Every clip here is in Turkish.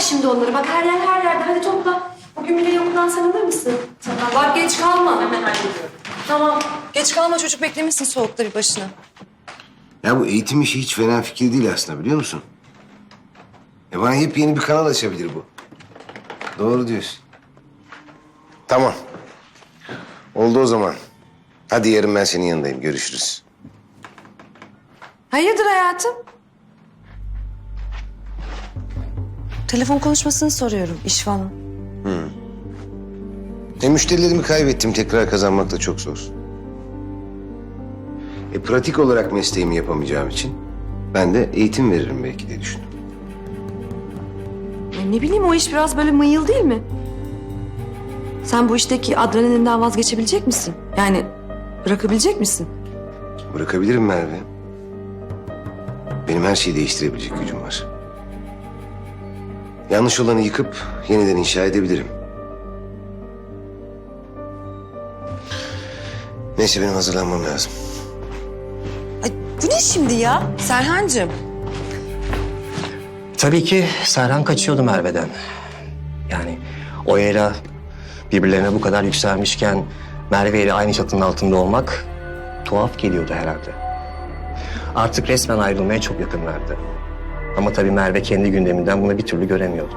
bırak şimdi onları. Bak her yer her yerde. Hadi topla. Bugün bile okuldan sen alır mısın? Tamam. Bak geç kalma. Hemen hallediyorum. Tamam. Geç kalma çocuk beklemişsin soğukta bir başına. Ya bu eğitim işi hiç fena fikir değil aslında biliyor musun? E bana hep yeni bir kanal açabilir bu. Doğru diyorsun. Tamam. Oldu o zaman. Hadi yarın ben senin yanındayım. Görüşürüz. Hayırdır hayatım? Telefon konuşmasını soruyorum. iş falan. E müşterilerimi kaybettim. Tekrar kazanmak da çok zor. E pratik olarak mesleğimi yapamayacağım için ben de eğitim veririm belki diye düşündüm. Ya ne bileyim o iş biraz böyle mıyıl değil mi? Sen bu işteki adrenalinden vazgeçebilecek misin? Yani bırakabilecek misin? Bırakabilirim Merve. Benim her şeyi değiştirebilecek gücüm var. Yanlış olanı yıkıp yeniden inşa edebilirim. Neyse benim hazırlanmam lazım. Ay, bu ne şimdi ya? Serhancığım. Tabii ki Serhan kaçıyordu Merve'den. Yani Oya'yla birbirlerine bu kadar yükselmişken Merve ile aynı çatının altında olmak tuhaf geliyordu herhalde. Artık resmen ayrılmaya çok yakınlardı. Ama tabii Merve kendi gündeminden bunu bir türlü göremiyordu.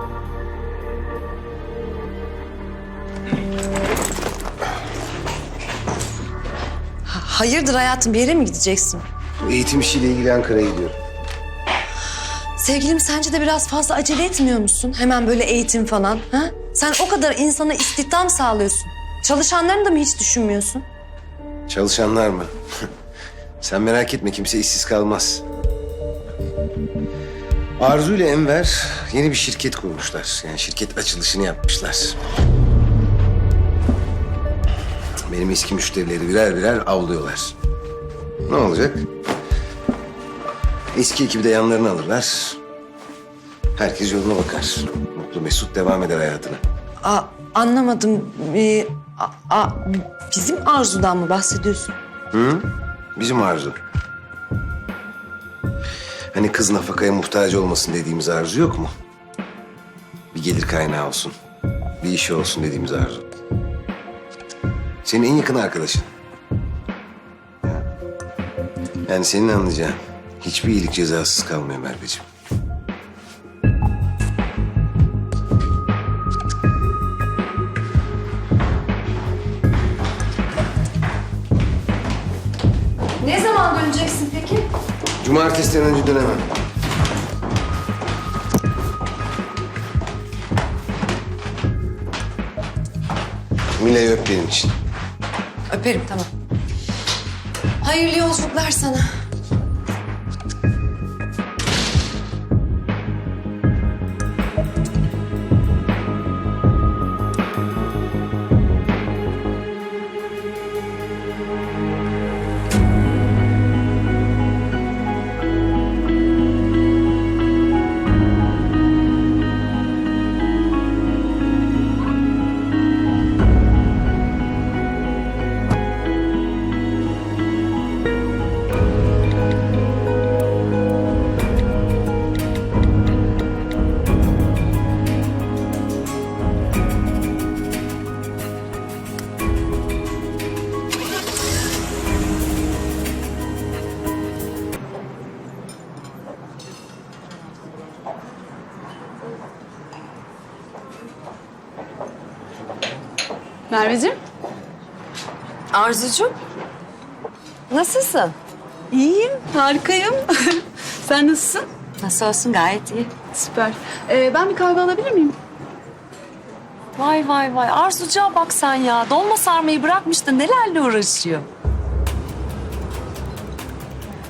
Hayırdır hayatım bir yere mi gideceksin? Bu eğitim işiyle ilgili Ankara'ya gidiyorum. Sevgilim sence de biraz fazla acele etmiyor musun? Hemen böyle eğitim falan. Ha? Sen o kadar insana istihdam sağlıyorsun. Çalışanlarını da mı hiç düşünmüyorsun? Çalışanlar mı? Sen merak etme kimse işsiz kalmaz. Arzu ile Enver yeni bir şirket kurmuşlar. Yani şirket açılışını yapmışlar. Benim eski müşterileri birer birer avlıyorlar. Ne olacak? Eski ekibi de yanlarına alırlar. Herkes yoluna bakar. Mutlu Mesut devam eder hayatına. Aa, anlamadım. Ee, a- a- bizim Arzu'dan mı bahsediyorsun? Hı? Bizim arzu. Hani kız nafakaya muhtaç olmasın dediğimiz arzu yok mu? Bir gelir kaynağı olsun. Bir işi olsun dediğimiz arzu. Senin en yakın arkadaşın. Ya. Yani senin anlayacağın hiçbir iyilik cezasız kalmıyor Merveciğim. Ne zaman döneceksin? Cumartesiden önce dönemem. Mile'yi öp benim için. Öperim tamam. Hayırlı yolculuklar sana. Merveciğim. Arzucuğum. Nasılsın? İyiyim, harikayım. Sen nasılsın? Nasıl olsun gayet iyi. Süper. Ee, ben bir kahve alabilir miyim? Vay vay vay Arzucuğa bak sen ya. Dolma sarmayı bırakmış da nelerle uğraşıyor.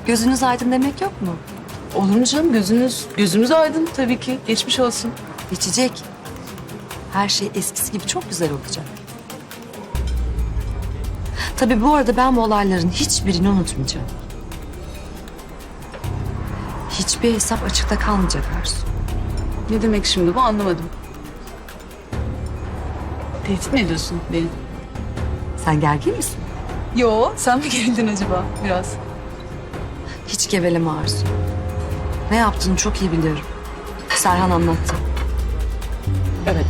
Gözünüz aydın demek yok mu? Olur mu canım? Gözünüz, gözümüz aydın tabii ki. Geçmiş olsun. Geçecek. Her şey eskisi gibi çok güzel olacak. Tabii bu arada ben bu olayların hiçbirini unutmayacağım. Hiçbir hesap açıkta kalmayacak Arzu. Ne demek şimdi bu anlamadım. Tehdit mi ediyorsun beni? Sen gergin misin? Yo, sen mi gerildin acaba biraz? Hiç geveleme Arzu. Ne yaptığını çok iyi biliyorum. Serhan anlattı. Evet.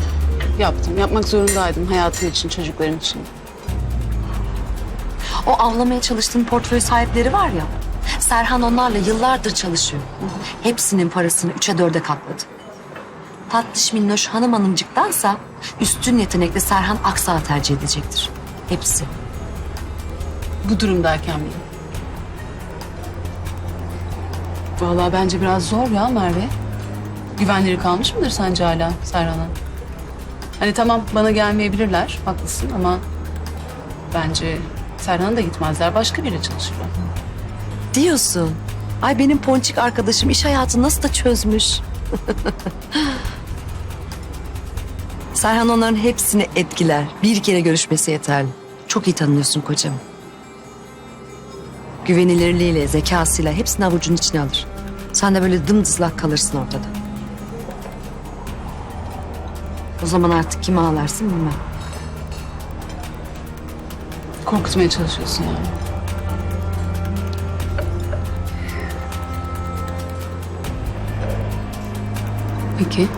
Yaptım. Yapmak zorundaydım hayatım için, çocukların için. O avlamaya çalıştığın portföy sahipleri var ya. Serhan onlarla yıllardır çalışıyor. Hepsinin parasını üçe dörde katladı. Tatlış minnoş hanım hanımcıktansa üstün yetenekli Serhan Aksağı tercih edecektir. Hepsi. Bu durumdayken bile. Vallahi bence biraz zor ya Merve. Güvenleri kalmış mıdır sence hala Serhan'a? Hani tamam bana gelmeyebilirler, haklısın ama... Bence Serhan'a da gitmezler, başka biriyle çalışırlar. Diyorsun. Ay benim ponçik arkadaşım iş hayatını nasıl da çözmüş. Serhan onların hepsini etkiler. Bir kere görüşmesi yeterli. Çok iyi tanıyorsun kocamı. Güvenilirliğiyle, zekasıyla hepsini avucunun içine alır. Sen de böyle dımdızlak kalırsın ortada. O zaman artık kimi ağlarsın bilmem. Korkutmaya çalışıyorsun yani. Peki.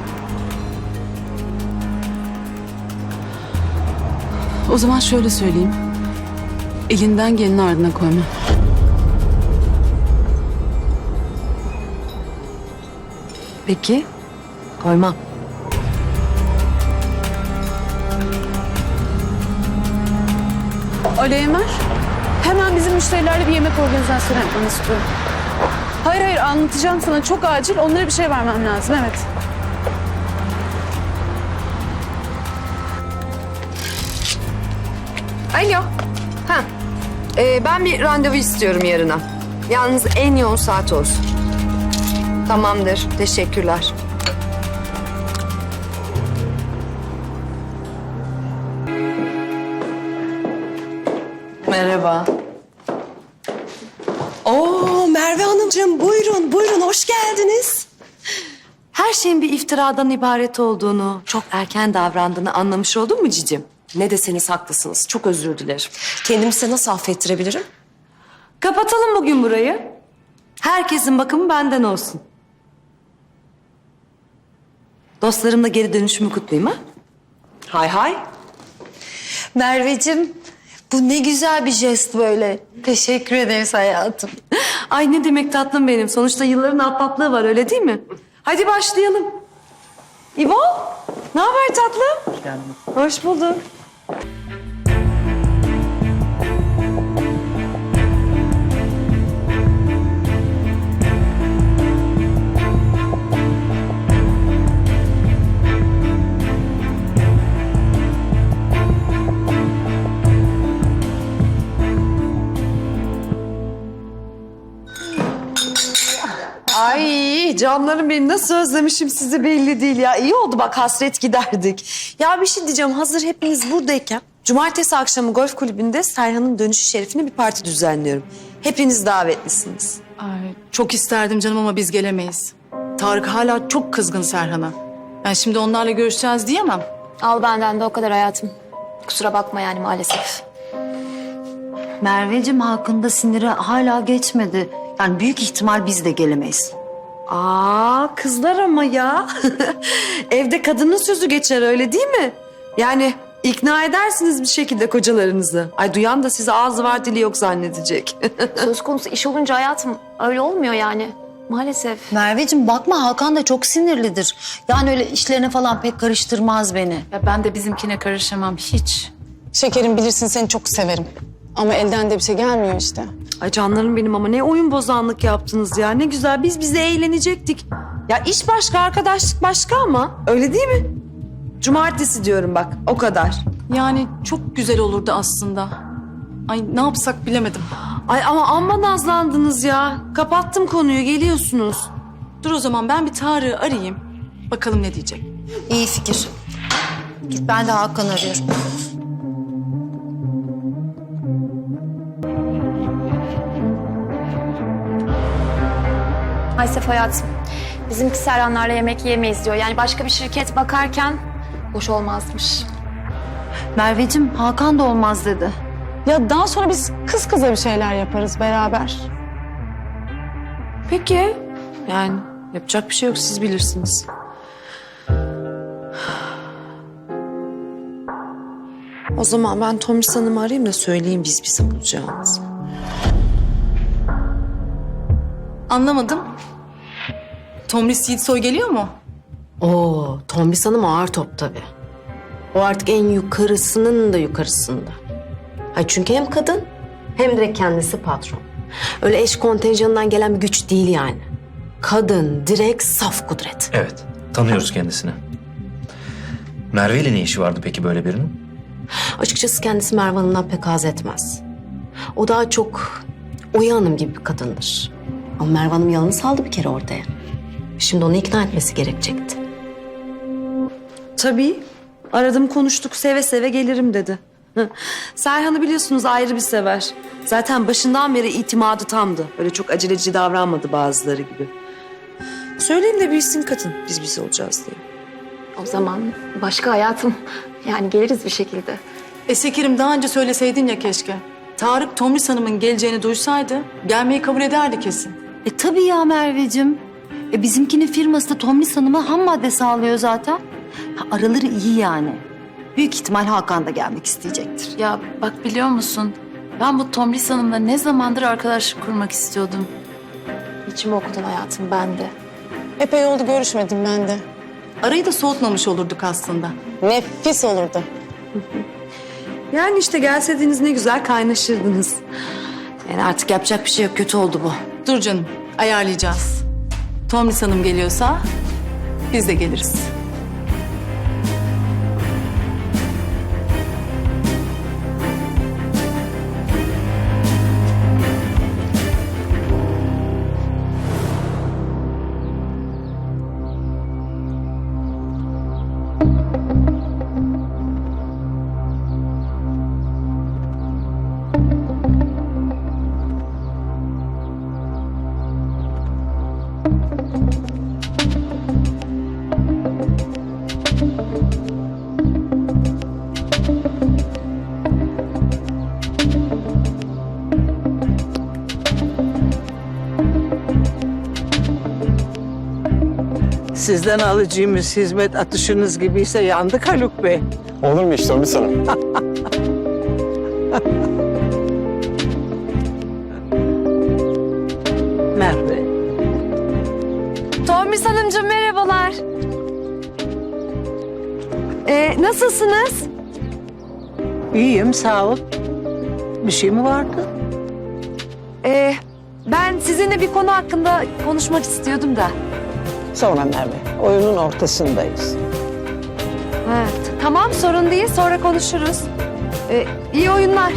O zaman şöyle söyleyeyim. Elinden geleni ardına koyma. Peki, koymam. Ali Emer, hemen bizim müşterilerle bir yemek organizasyonu yapmanı istiyorum. Hayır hayır anlatacağım sana çok acil. Onlara bir şey vermem lazım evet. Alo. Ha. Ee, ben bir randevu istiyorum yarına. Yalnız en yoğun saat olsun. Tamamdır. Teşekkürler. Şeyin bir iftiradan ibaret olduğunu, çok erken davrandığını anlamış oldun mu cicim? Ne deseniz haklısınız çok özür dilerim. Kendimi size nasıl affettirebilirim? Kapatalım bugün burayı. Herkesin bakımı benden olsun. Dostlarımla geri dönüşümü kutlayayım ha? Hay hay. Merveciğim bu ne güzel bir jest böyle. Teşekkür ederiz hayatım. Ay ne demek tatlım benim. Sonuçta yılların ahbaplığı var öyle değil mi? Hadi başlayalım. İbo, ne haber tatlım? Hoş geldin. Hoş bulduk. Ay canlarım benim nasıl özlemişim sizi belli değil ya. İyi oldu bak hasret giderdik. Ya bir şey diyeceğim hazır hepiniz buradayken. Cumartesi akşamı golf kulübünde Serhan'ın dönüşü şerifine bir parti düzenliyorum. Hepiniz davetlisiniz. Ay, çok isterdim canım ama biz gelemeyiz. Tarık hala çok kızgın Serhan'a. Ben şimdi onlarla görüşeceğiz diyemem. Al benden de o kadar hayatım. Kusura bakma yani maalesef. Merveciğim hakkında siniri hala geçmedi. Yani büyük ihtimal biz de gelemeyiz. Aa kızlar ama ya. Evde kadının sözü geçer öyle değil mi? Yani ikna edersiniz bir şekilde kocalarınızı. Ay duyan da size ağzı var dili yok zannedecek. Söz konusu iş olunca hayatım öyle olmuyor yani. Maalesef. Merveciğim bakma Hakan da çok sinirlidir. Yani öyle işlerine falan pek karıştırmaz beni. Ya ben de bizimkine karışamam hiç. Şekerim bilirsin seni çok severim. Ama elden de bir şey gelmiyor işte. Ay canlarım benim ama ne oyun bozanlık yaptınız ya. Ne güzel biz bize eğlenecektik. Ya iş başka arkadaşlık başka ama öyle değil mi? Cumartesi diyorum bak o kadar. Yani çok güzel olurdu aslında. Ay ne yapsak bilemedim. Ay ama amma nazlandınız ya. Kapattım konuyu geliyorsunuz. Dur o zaman ben bir Tarık'ı arayayım. Bakalım ne diyecek. İyi fikir. Dur ben de Hakan arıyorum. Aysef hayatım, bizimki Serhanlarla yemek yemeyiz diyor. Yani başka bir şirket bakarken boş olmazmış. Merveciğim Hakan da olmaz dedi. Ya daha sonra biz kız kıza bir şeyler yaparız beraber. Peki. Yani yapacak bir şey yok siz bilirsiniz. O zaman ben Tomis Hanım'ı arayayım da söyleyeyim biz bize bulacağımızı. Anlamadım. Tomris Yiğitsoy geliyor mu? Oo, Tombis Hanım ağır top tabii. O artık en yukarısının da yukarısında. Ha çünkü hem kadın hem de kendisi patron. Öyle eş kontenjanından gelen bir güç değil yani. Kadın direkt saf kudret. Evet, tanıyoruz kendisini. Merve ile ne işi vardı peki böyle birinin? Açıkçası kendisi Merve Hanım'dan pek haz etmez. O daha çok Oya Hanım gibi bir kadındır. Ama Merve Hanım yalanı saldı bir kere ortaya. Şimdi onu ikna etmesi gerekecekti. Tabii. Aradım konuştuk seve seve gelirim dedi. Serhan'ı biliyorsunuz ayrı bir sever. Zaten başından beri itimadı tamdı. Öyle çok aceleci davranmadı bazıları gibi. Söyleyin de bilsin kadın biz biz olacağız diye. O zaman başka hayatım. Yani geliriz bir şekilde. E Sekirim daha önce söyleseydin ya keşke. Tarık Tomris Hanım'ın geleceğini duysaydı gelmeyi kabul ederdi kesin. E tabii ya Merveciğim. E bizimkinin firması da Tomris Hanım'a ham madde sağlıyor zaten. Ha, araları iyi yani. Büyük ihtimal Hakan da gelmek isteyecektir. Ya bak biliyor musun? Ben bu Tomris Hanım'la ne zamandır arkadaşlık kurmak istiyordum. İçimi okudun hayatım ben de. Epey oldu görüşmedim ben de. Arayı da soğutmamış olurduk aslında. Nefis olurdu. Yani işte gelseydiniz ne güzel kaynaşırdınız. Yani artık yapacak bir şey yok kötü oldu bu. Dur canım, ayarlayacağız. Tomris Hanım geliyorsa biz de geliriz. Sizden alacağımız hizmet atışınız gibiyse yandık Haluk Bey. Olur mu işte Tomris Hanım? Merve. Tomis Hanımcığım merhabalar. Ee, nasılsınız? İyiyim sağ ol. Bir şey mi vardı? Ee, ben sizinle bir konu hakkında konuşmak istiyordum da. Sonra Merve. Oyunun ortasındayız. Ha, tamam sorun değil sonra konuşuruz. Ee, iyi oyunlar.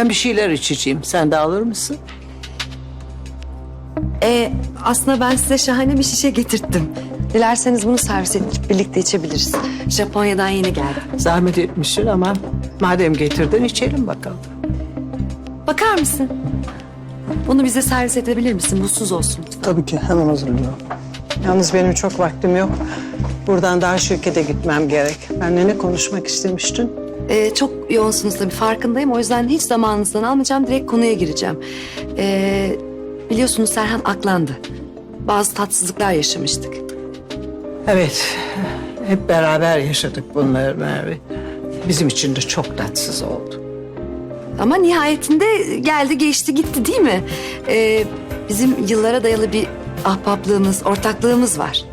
Ben bir şeyler içeceğim. Sen de alır mısın? Ee, aslında ben size şahane bir şişe getirttim. Dilerseniz bunu servis edip birlikte içebiliriz. Japonya'dan yeni geldi. Zahmet etmişsin ama madem getirdin içelim bakalım. Bakar mısın? Bunu bize servis edebilir misin? Buzsuz olsun. Tabii ki hemen hazırlıyorum. Yalnız benim çok vaktim yok. Buradan daha şirkete gitmem gerek. Benimle ne konuşmak istemiştin? Ee, çok yoğunsunuz tabii farkındayım. O yüzden hiç zamanınızdan almayacağım. Direkt konuya gireceğim. Ee, biliyorsunuz Serhan aklandı. Bazı tatsızlıklar yaşamıştık. Evet. Hep beraber yaşadık bunları Merve. Bizim için de çok tatsız oldu. Ama nihayetinde geldi geçti gitti değil mi? Ee, bizim yıllara dayalı bir ahbaplığımız, ortaklığımız var.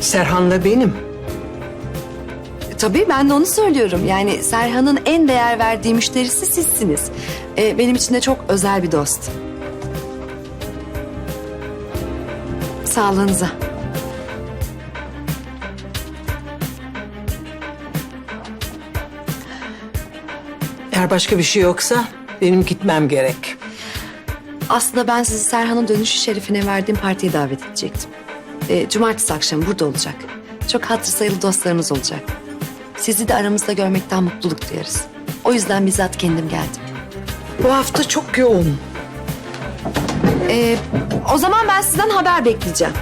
Serhan'la benim. Tabii ben de onu söylüyorum. Yani Serhan'ın en değer verdiği müşterisi sizsiniz. Ee, benim için de çok özel bir dost. Sağlığınıza. Eğer başka bir şey yoksa benim gitmem gerek. Aslında ben sizi Serhan'ın dönüşü şerifine verdiğim partiye davet edecektim. Ee, cumartesi akşamı burada olacak. Çok hatır sayılı dostlarımız olacak. Sizi de aramızda görmekten mutluluk duyarız. O yüzden bizzat kendim geldim. Bu hafta çok yoğun. Ee, o zaman ben sizden haber bekleyeceğim.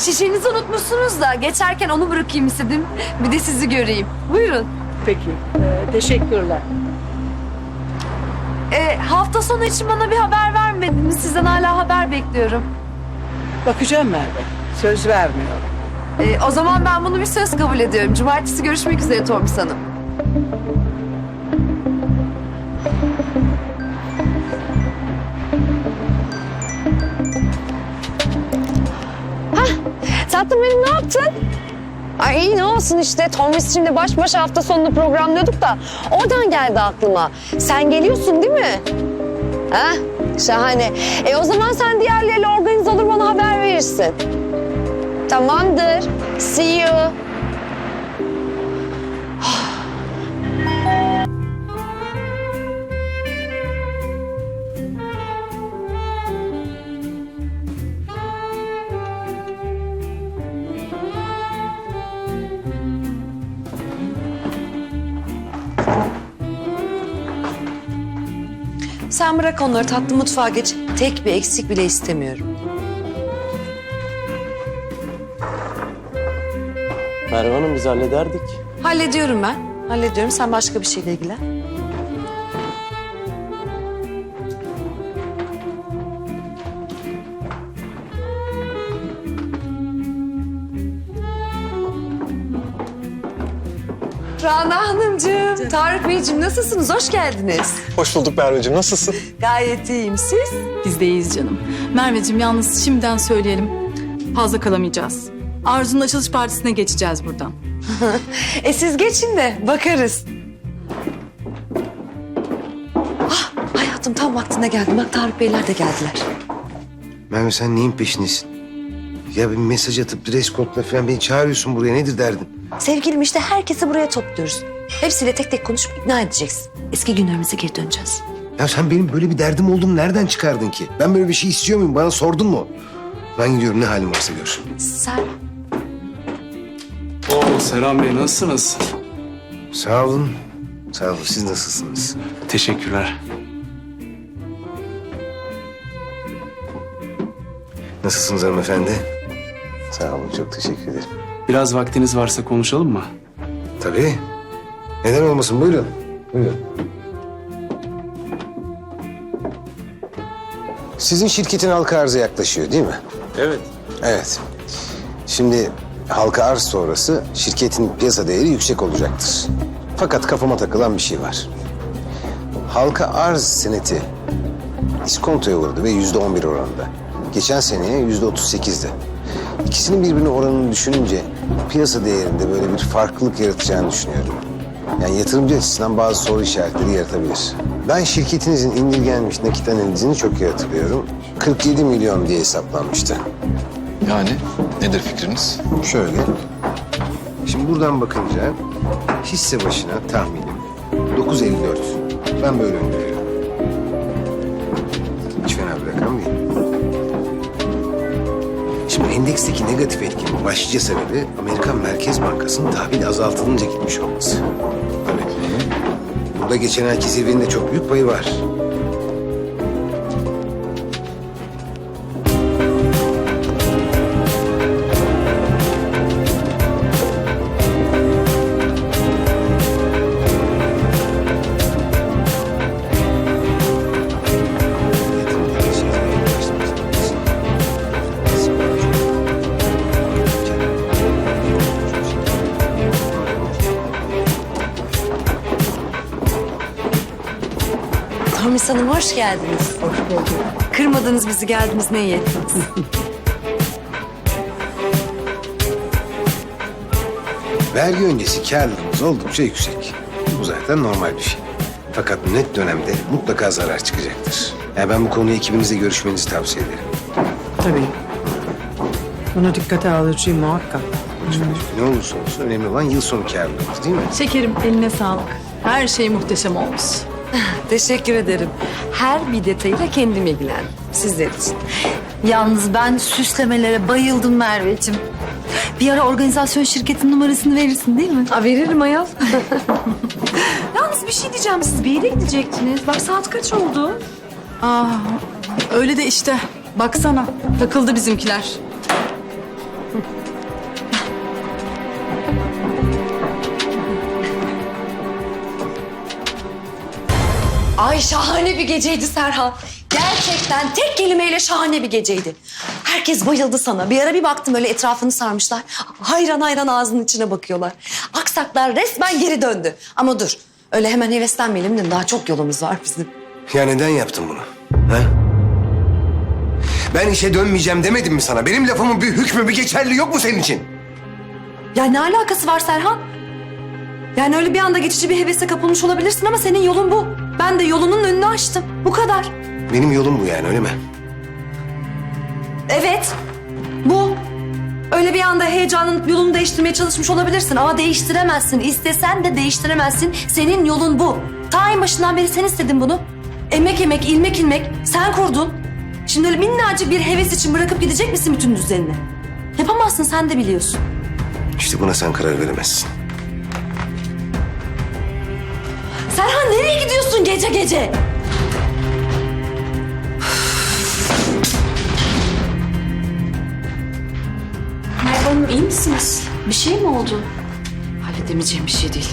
Şişenizi unutmuşsunuz da geçerken onu bırakayım istedim. Bir de sizi göreyim. Buyurun. Peki. Ee, teşekkürler. Ee, hafta sonu için bana bir haber vermediniz. Sizden hala haber bekliyorum. Bakacağım Merve. Söz vermiyorum. Ee, o zaman ben bunu bir söz kabul ediyorum. Cumartesi görüşmek üzere Tomris Hanım. Tatlım benim ne yaptın? Ay iyi ne olsun işte. Tomris şimdi baş başa hafta sonunu programlıyorduk da oradan geldi aklıma. Sen geliyorsun değil mi? Ha? Şahane. E o zaman sen diğerleriyle organize olur bana haber verirsin. Tamamdır. See you. Bırak onları tatlı mutfağa geç. Tek bir eksik bile istemiyorum. Merve Hanım biz hallederdik. Hallediyorum ben. Hallediyorum. Sen başka bir şeyle ilgilen. Rana Hanımcığım, Tarık Beyciğim nasılsınız? Hoş geldiniz. Hoş bulduk Merveciğim. Nasılsın? Gayet iyiyim. Siz? Biz de iyiyiz canım. Merveciğim yalnız şimdiden söyleyelim. Fazla kalamayacağız. Arzu'nun açılış partisine geçeceğiz buradan. E siz geçin de bakarız. Ah, hayatım tam vaktinde geldim. Bak Tarık Beyler de geldiler. Merve sen neyin peşindesin? Ya bir mesaj atıp dress code'la falan beni çağırıyorsun buraya. Nedir derdin? Sevgilim işte herkesi buraya topluyoruz. Hepsiyle tek tek konuşup ikna edeceksin. Eski günlerimize geri döneceğiz. Ya sen benim böyle bir derdim olduğumu nereden çıkardın ki? Ben böyle bir şey istiyor muyum? Bana sordun mu? Ben gidiyorum ne halim varsa gör. Sen Oo Serhan Bey nasılsınız? Sağ olun. Sağ olun. Siz nasılsınız? Teşekkürler. Nasılsınız hanımefendi? Sağ olun. Çok teşekkür ederim. Biraz vaktiniz varsa konuşalım mı? Tabii. Neden olmasın? Buyurun. Buyurun. Sizin şirketin halka arzı yaklaşıyor değil mi? Evet. Evet. Şimdi halka arz sonrası şirketin piyasa değeri yüksek olacaktır. Fakat kafama takılan bir şey var. Halka arz seneti iskontoya uğradı ve yüzde on bir oranında. Geçen seneye yüzde otuz sekizdi. İkisinin birbirine oranını düşününce piyasa değerinde böyle bir farklılık yaratacağını düşünüyorum. Yani yatırımcı açısından bazı soru işaretleri yaratabilir. Ben şirketinizin indirgenmiş nakit analizini çok iyi hatırlıyorum. 47 milyon diye hesaplanmıştı. Yani nedir fikriniz? Şöyle. Şimdi buradan bakınca hisse başına tahminim 9.54. Ben böyle öngörüyorum. Hiç fena bir rakam değil. Şimdi endeksteki negatif etkinin başlıca sebebi Amerikan Merkez Bankası'nın tahvil azaltılınca gitmiş olması. Tabii. Burada geçen ayki zirvenin de çok büyük payı var. Hoş geldiniz. Hoş bulduk. Kırmadınız bizi geldiniz ne iyi ettiniz. Vergi öncesi karlılığımız oldukça yüksek. Bu zaten normal bir şey. Fakat net dönemde mutlaka zarar çıkacaktır. Yani ben bu konuyu ekibinizle görüşmenizi tavsiye ederim. Tabii. Bunu dikkate alacağım muhakkak. Ne olursa olsun önemli olan yıl sonu karlılığımız değil mi? Şekerim eline sağlık. Her şey muhteşem olmuş. Teşekkür ederim. Her bir detayıyla kendim ilgilendim. Sizler için. Yalnız ben süslemelere bayıldım Merveciğim. Bir ara organizasyon şirketinin numarasını verirsin değil mi? Aa, veririm ayol. Yalnız bir şey diyeceğim. Siz bir yere gidecektiniz. Bak saat kaç oldu? Aa, öyle de işte. Baksana takıldı bizimkiler. Ay şahane bir geceydi Serhan. Gerçekten tek kelimeyle şahane bir geceydi. Herkes bayıldı sana. Bir ara bir baktım öyle etrafını sarmışlar. Hayran hayran ağzının içine bakıyorlar. Aksaklar resmen geri döndü. Ama dur öyle hemen heveslenmeyelim değil mi? Daha çok yolumuz var bizim. Ya neden yaptın bunu? Ha? Ben işe dönmeyeceğim demedim mi sana? Benim lafımın bir hükmü, bir geçerli yok mu senin için? Ya ne alakası var Serhan? Yani öyle bir anda geçici bir hevese kapılmış olabilirsin ama senin yolun bu. Ben de yolunun önünü açtım. Bu kadar. Benim yolum bu yani öyle mi? Evet. Bu. Öyle bir anda heyecanın yolunu değiştirmeye çalışmış olabilirsin ama değiştiremezsin. İstesen de değiştiremezsin. Senin yolun bu. Ta en başından beri sen istedin bunu. Emek emek, ilmek ilmek sen kurdun. Şimdi öyle minnacık bir heves için bırakıp gidecek misin bütün düzenini? Yapamazsın sen de biliyorsun. İşte buna sen karar veremezsin. Serhan nereye gidiyorsun gece gece? Merve Hanım iyi misiniz? Bir şey mi oldu? Halledemeyeceğim bir şey değil.